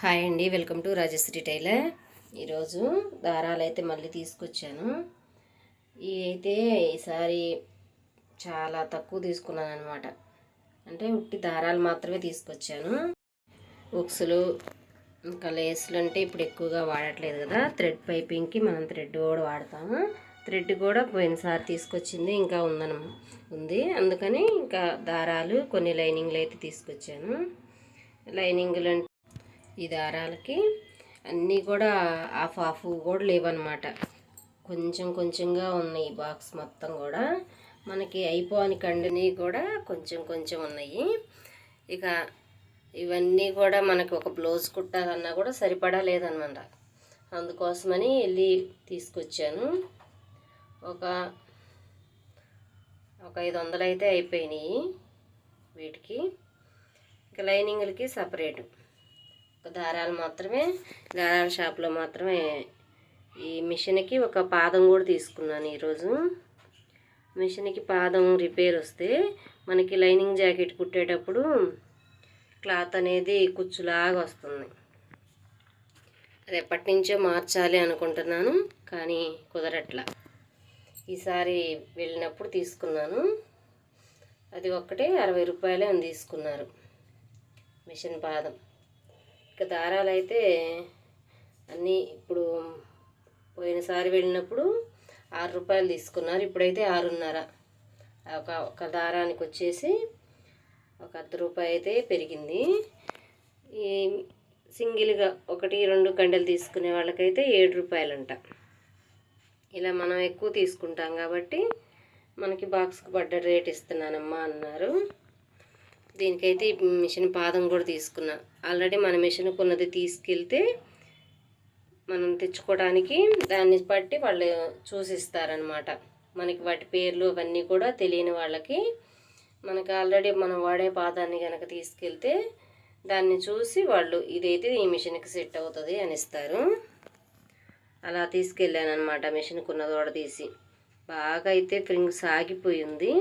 Hi అండి welcome to Rajshri tailor. ఈరోజు దారాలు అయితే మళ్ళీ తీసుకొచ్చాను. ఇవి అయితే ఈసారి చాలా తక్కువ తీసుకున్నాను అనమాట అంటే ఉట్టి దారాలు మాత్రమే తీసుకొచ్చాను. ఉక్సులు ఇంకా లేసులు అంటే ఇప్పుడు ఎక్కువగా వాడట్లేదు కదా. థ్రెడ్ పైపింగ్కి మనం థ్రెడ్ కూడా వాడతాము. థ్రెడ్ కూడా పోయినసారి తీసుకొచ్చింది ఇంకా ఉందన ఉంది. అందుకని ఇంకా దారాలు కొన్ని లైనింగ్లు అయితే తీసుకొచ్చాను. లైనింగ్లు అంటే ఈ దారాలకి అన్నీ కూడా హాఫ్ హాఫ్ కూడా లేవన్నమాట. కొంచెం కొంచెంగా ఉన్నాయి ఈ బాక్స్ మొత్తం కూడా. మనకి అయిపోని కండిని కూడా కొంచెం కొంచెం ఉన్నాయి. ఇక ఇవన్నీ కూడా మనకి ఒక బ్లౌజ్ కుట్టాలన్నా కూడా సరిపడా లేదనమాట అందుకోసమని వెళ్ళి తీసుకొచ్చాను. ఒక ఒక ఐదు వందలు అయితే అయిపోయినాయి వీటికి. ఇక లైనింగ్లకి సపరేటు. ఒక దారాలు మాత్రమే దారాల షాప్లో మాత్రమే ఈ మిషన్కి ఒక పాదం కూడా తీసుకున్నాను ఈరోజు. మిషన్కి పాదం రిపేర్ వస్తే మనకి లైనింగ్ జాకెట్ కుట్టేటప్పుడు క్లాత్ అనేది కుచ్చులాగా వస్తుంది. అది ఎప్పటి నుంచో మార్చాలి అనుకుంటున్నాను కానీ కుదరట్లా. ఈసారి వెళ్ళినప్పుడు తీసుకున్నాను. అది ఒక్కటే అరవై రూపాయలే అని తీసుకున్నారు మిషన్ పాదం. ఇక దారాలు అయితే అన్నీ ఇప్పుడు పోయినసారి వెళ్ళినప్పుడు ఆరు రూపాయలు తీసుకున్నారు. ఇప్పుడైతే ఆరున్నర. ఒక ఒక దారానికి వచ్చేసి ఒక అర్ధ రూపాయి అయితే పెరిగింది. ఈ సింగిల్గా ఒకటి రెండు కండలు తీసుకునే వాళ్ళకైతే ఏడు రూపాయలంట. ఇలా మనం ఎక్కువ తీసుకుంటాం కాబట్టి మనకి బాక్స్కి పడ్డ రేట్ ఇస్తున్నానమ్మా అన్నారు. దీనికైతే ఈ మిషన్ పాదం కూడా తీసుకున్నా. ఆల్రెడీ మన మిషన్ కొన్నది తీసుకెళ్తే మనం తెచ్చుకోవడానికి దాన్ని బట్టి వాళ్ళు చూసిస్తారనమాట మనకి వాటి పేర్లు అవన్నీ కూడా తెలియని వాళ్ళకి మనకి ఆల్రెడీ మనం వాడే పాదాన్ని కనుక తీసుకెళ్తే దాన్ని చూసి వాళ్ళు ఇదైతే ఈ మిషన్కి సెట్ అవుతుంది అని ఇస్తారు అలా తీసుకెళ్ళాను అనమాట మిషన్ కొన్నది కూడా తీసి. బాగా అయితే ఫ్రింగ్ సాగిపోయింది.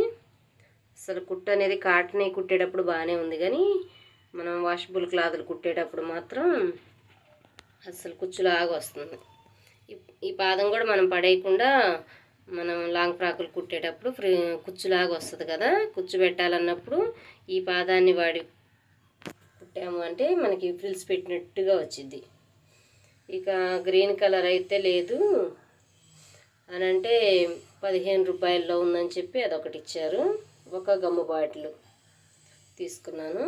అసలు కుట్టు అనేది కాటన్ కుట్టేటప్పుడు బాగానే ఉంది కానీ మనం వాషబుల్ క్లాతులు కుట్టేటప్పుడు మాత్రం అసలు కుచ్చులాగా వస్తుంది. ఈ- ఈ పాదం కూడా మనం పడేయకుండా మనం లాంగ్ ఫ్రాకులు కుట్టేటప్పుడు ఫ్రీ కుచ్చులాగా వస్తుంది కదా. కుచ్చు పెట్టాలన్నప్పుడు ఈ పాదాన్ని వాడి కుట్టాము అంటే మనకి ఫ్రిల్స్ పెట్టినట్టుగా వచ్చింది ఇక గ్రీన్ కలర్ అయితే లేదు. అని అంటే పదిహేను రూపాయల్లో ఉందని చెప్పి అదొకటి ఇచ్చారు. ఒక గమ్ము బాటిల్ తీసుకున్నాను.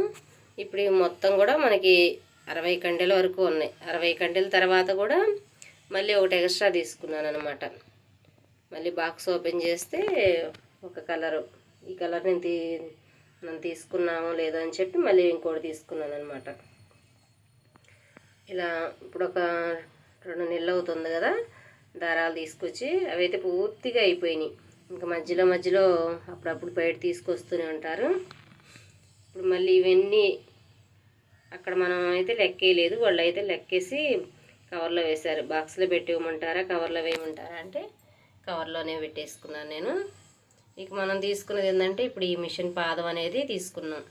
ఇప్పుడు మొత్తం కూడా మనకి అరవై కండెల వరకు ఉన్నాయి. అరవై కండెల తర్వాత కూడా మళ్ళీ ఒకటి ఎక్స్ట్రా తీసుకున్నాను అనమాట మళ్ళీ బాక్స్ ఓపెన్ చేస్తే ఒక కలరు. ఈ కలర్ నేను తీ మనం తీసుకున్నామో లేదో అని చెప్పి మళ్ళీ ఇంకోటి తీసుకున్నాను అనమాట ఇలా ఇప్పుడు ఒక రెండు నెలలు అవుతుంది కదా దారాలు తీసుకొచ్చి అవైతే పూర్తిగా అయిపోయినాయి. ఇంకా మధ్యలో మధ్యలో అప్పుడప్పుడు బయట తీసుకొస్తూనే ఉంటారు. ఇప్పుడు మళ్ళీ ఇవన్నీ అక్కడ మనం అయితే లెక్కేయలేదు. వాళ్ళు అయితే లెక్కేసి కవర్లో వేశారు. బాక్స్లో పెట్టి ఇవ్వమంటారా కవర్లో వేయమంటారా అంటే కవర్లోనే పెట్టేసుకున్నాను నేను. ఇక మనం తీసుకున్నది ఏంటంటే ఇప్పుడు ఈ మిషన్ పాదం అనేది తీసుకున్నాం.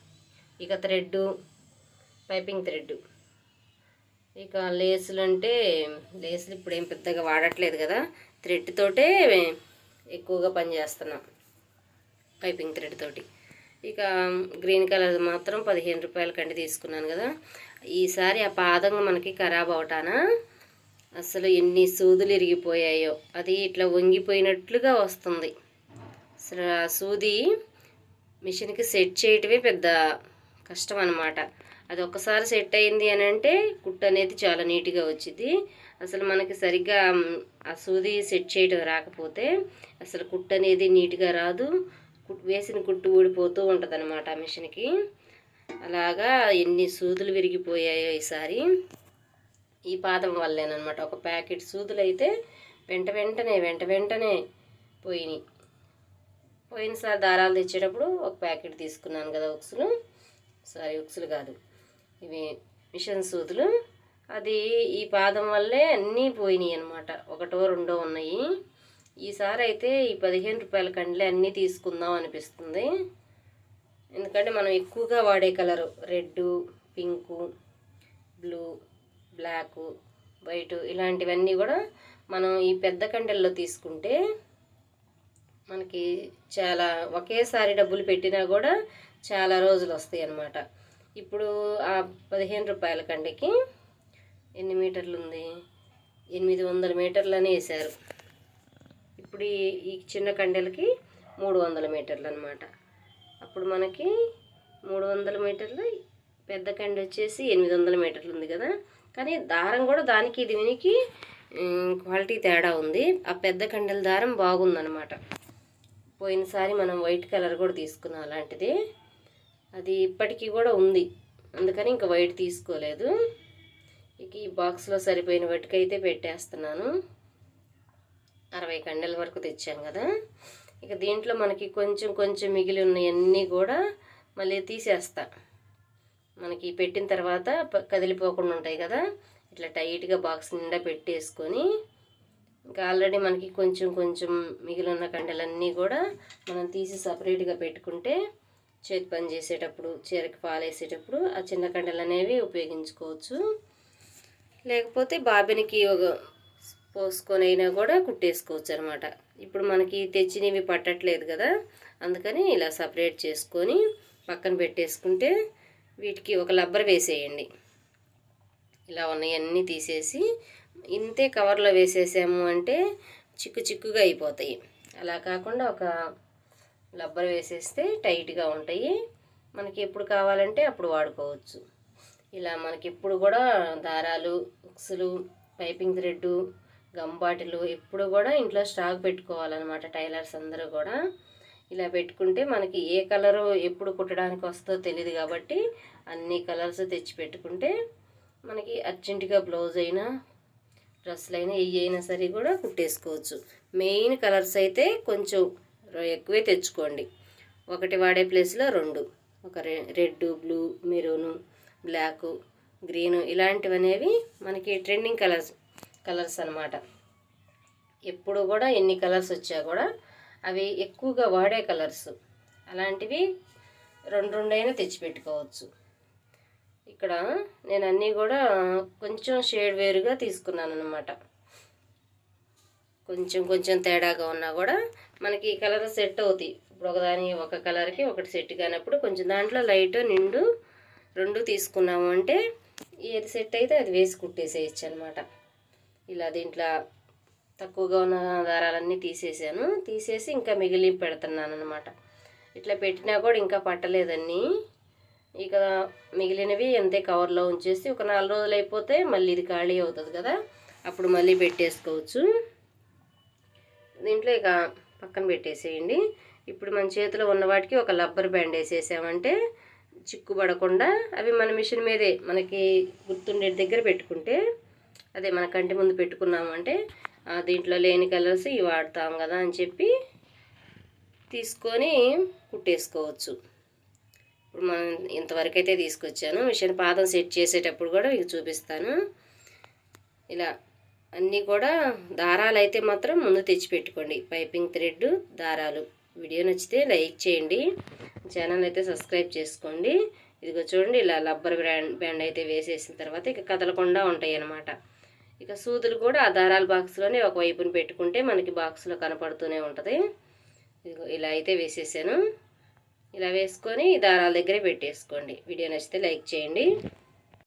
ఇక థ్రెడ్ పైపింగ్ థ్రెడ్ ఇక లేసులు అంటే లేసులు ఇప్పుడు ఏం పెద్దగా వాడట్లేదు కదా. థ్రెడ్ తోటే ఎక్కువగా పనిచేస్తున్నాం పైపింగ్ థ్రెడ్ తోటి. ఇక గ్రీన్ కలర్ మాత్రం పదిహేను రూపాయల కండి తీసుకున్నాను కదా. ఈసారి ఆ పాదం మనకి ఖరాబ్ అవటానా? అసలు ఎన్ని సూదులు ఇరిగిపోయాయో. అది ఇట్లా వంగిపోయినట్లుగా వస్తుంది. అసలు ఆ సూది మిషన్కి సెట్ చేయటమే పెద్ద కష్టం అనమాట అది ఒక్కసారి సెట్ అయింది అని అంటే కుట్టు అనేది చాలా నీట్గా వచ్చింది అసలు మనకి సరిగ్గా ఆ సూది సెట్ చేయడం రాకపోతే అసలు కుట్టు అనేది నీట్గా రాదు. వేసిన కుట్టు ఊడిపోతూ ఉంటుంది అనమాట ఆ మిషన్కి. అలాగా ఎన్ని సూదులు విరిగిపోయాయో ఈసారి. ఈ పాదం వల్లేనమాట ఒక ప్యాకెట్ సూదులు అయితే వెంట వెంటనే వెంట వెంటనే పోయినాయి. పోయినసారి దారాలు తెచ్చేటప్పుడు ఒక ప్యాకెట్ తీసుకున్నాను కదా ఉక్సులు. సారీ ఉక్సులు కాదు. ఇవి మిషన్ సూదులు. అది ఈ పాదం వల్లే అన్నీ పోయినాయి అనమాట ఒకటో రెండో ఉన్నాయి. ఈసారి అయితే ఈ పదిహేను రూపాయల కండ్లే అన్నీ తీసుకుందాం అనిపిస్తుంది. ఎందుకంటే మనం ఎక్కువగా వాడే colour red pink blue black white ఇలాంటివన్నీ కూడా మనం ఈ పెద్ద కండెల్లో తీసుకుంటే మనకి చాలా ఒకేసారి డబ్బులు పెట్టినా కూడా చాలా రోజులు వస్తాయి అన్నమాట. ఇప్పుడు ఆ పదిహేను రూపాయల కండకి ఎన్ని మీటర్లు ఉంది? ఎనిమిది వందల మీటర్లని వేశారు. ఇప్పుడు ఈ చిన్న కండెలకి మూడు వందల మీటర్లు అనమాట అప్పుడు మనకి మూడు వందల మీటర్లు పెద్ద కండి వచ్చేసి ఎనిమిది వందల మీటర్లు ఉంది కదా. కానీ దారం కూడా దానికి ఇది వినికి క్వాలిటీ తేడా ఉంది. ఆ పెద్ద కండెల దారం బాగుందనమాట. పోయినసారి మనం వైట్ కలర్ కూడా తీసుకున్నాం అలాంటిది. అది ఇప్పటికీ కూడా ఉంది. అందుకని ఇంకా వైట్ తీసుకోలేదు. ఇక ఈ బాక్స్లో సరిపోయిన వాటికైతే పెట్టేస్తున్నాను. అరవై కండెల వరకు తెచ్చాం కదా. ఇక దీంట్లో మనకి కొంచెం కొంచెం మిగిలి ఉన్నవన్నీ కూడా మళ్ళీ తీసేస్తా. మనకి పెట్టిన తర్వాత ప- కదిలిపోకుండా ఉంటాయి కదా. ఇట్లా టైట్గా బాక్స్ నిండా పెట్టేసుకొని ఇంకా ఆల్రెడీ మనకి కొంచెం కొంచెం మిగిలిన కండలన్నీ కండెలన్నీ కూడా మనం తీసి సపరేట్గా పెట్టుకుంటే చేతి పని చేసేటప్పుడు చీరకి పాలేసేటప్పుడు ఆ చిన్న కండెలు అనేవి ఉపయోగించుకోవచ్చు. లేకపోతే బాబినికి ఒక పోసుకొని అయినా కూడా కుట్టేసుకోవచ్చు అనమాట ఇప్పుడు మనకి తెచ్చినవి పట్టట్లేదు కదా అందుకని ఇలా సపరేట్ చేసుకొని పక్కన పెట్టేసుకుంటే వీటికి ఒక లబ్బర్ వేసేయండి. ఇలా ఉన్నాయన్నీ తీసేసి ఇంతే కవర్లో వేసేసాము అంటే చిక్కు చిక్కుగా అయిపోతాయి. అలా కాకుండా ఒక లబ్బర్ వేసేస్తే టైట్గా ఉంటాయి. మనకి ఎప్పుడు కావాలంటే అప్పుడు వాడుకోవచ్చు. ఇలా మనకి ఎప్పుడు కూడా దారాలు ఉక్సులు పైపింగ్ థ్రెడ్ గమ్ బాటిల్ ఎప్పుడు కూడా ఇంట్లో స్టాక్ పెట్టుకోవాలన్నమాట. టైలర్స్ అందరూ కూడా ఇలా పెట్టుకుంటే మనకి ఏ కలరు ఎప్పుడు కుట్టడానికి వస్తుందో తెలియదు కాబట్టి అన్ని కలర్స్ తెచ్చి పెట్టుకుంటే మనకి అర్జెంటుగా బ్లౌజ్ అయినా డ్రెస్సులు అయినా ఏ అయినా సరే కూడా కుట్టేసుకోవచ్చు. మెయిన్ కలర్స్ అయితే కొంచెం ఎక్కువే తెచ్చుకోండి. ఒకటి వాడే ప్లేస్లో రెండు. ఒక రె red blue maroon black green ఇలాంటివి అనేవి మనకి ట్రెండింగ్ కలర్స్ కలర్స్ అన్నమాట. ఎప్పుడు కూడా ఎన్ని కలర్స్ వచ్చా కూడా అవి ఎక్కువగా వాడే కలర్స్. అలాంటివి రెండు రెండైనా తెచ్చిపెట్టుకోవచ్చు. ఇక్కడ నేను అన్నీ కూడా కొంచెం షేడ్ వేరుగా తీసుకున్నాను అనమాట కొంచెం కొంచెం తేడాగా ఉన్నా కూడా మనకి ఈ కలర్ సెట్ అవుతాయి ఇప్పుడు ఒకదాని ఒక కలర్కి ఒకటి సెట్ కానప్పుడు కొంచెం దాంట్లో లైట్ నిండు రెండు తీసుకున్నాము అంటే ఏది సెట్ అయితే అది వేసి కుట్టేసేయచ్చు అనమాట ఇలా దీంట్లో తక్కువగా ఉన్న దారాలన్నీ తీసేసాను. తీసేసి ఇంకా మిగిలి పెడుతున్నాను అనమాట ఇట్లా పెట్టినా కూడా ఇంకా పట్టలేదన్నీ. ఇక మిగిలినవి అంతే కవర్లో ఉంచేసి ఒక నాలుగు రోజులు అయిపోతే మళ్ళీ ఇది ఖాళీ అవుతుంది కదా అప్పుడు మళ్ళీ పెట్టేసుకోవచ్చు. దీంట్లో ఇక పక్కన పెట్టేసేయండి. ఇప్పుడు మన చేతిలో ఉన్న వాటికి ఒక లబ్బర్ బ్యాండ్ వేసేసామంటే చిక్కు పడకుండా అవి మన మిషన్ మీదే మనకి గుర్తుండే దగ్గర పెట్టుకుంటే అదే మన కంటి ముందు పెట్టుకున్నాము అంటే ఆ, దీంట్లో లేని కలర్స్ ఇవి వాడతాం కదా అని చెప్పి తీసుకొని కుట్టేసుకోవచ్చు. ఇప్పుడు మనం ఇంతవరకు అయితే తీసుకొచ్చాను. మిషన్ పాదం సెట్ చేసేటప్పుడు కూడా మీకు చూపిస్తాను. ఇలా అన్నీ కూడా దారాలు అయితే మాత్రం ముందు తెచ్చి పెట్టుకోండి పైపింగ్ థ్రెడ్ దారాలు. వీడియో నచ్చితే లైక్ చేయండి. ఛానల్ అయితే సబ్స్క్రైబ్ చేసుకోండి. ఇదిగో చూడండి ఇలా రబ్బర్ బ్యాండ్ బ్యాండ్ అయితే వేసేసిన తర్వాత ఇక కదలకుండా ఉంటాయి అన్నమాట ఇక సూదులు కూడా ఆ దారాల బాక్స్లోనే ఒక వైపున పెట్టుకుంటే మనకి బాక్స్లో కనపడుతూనే ఉంటుంది. ఇదిగో ఇలా అయితే వేసేసాను. ఇలా వేసుకొని దారాల దగ్గరే పెట్టేసుకోండి. వీడియో నచ్చితే లైక్ చేయండి.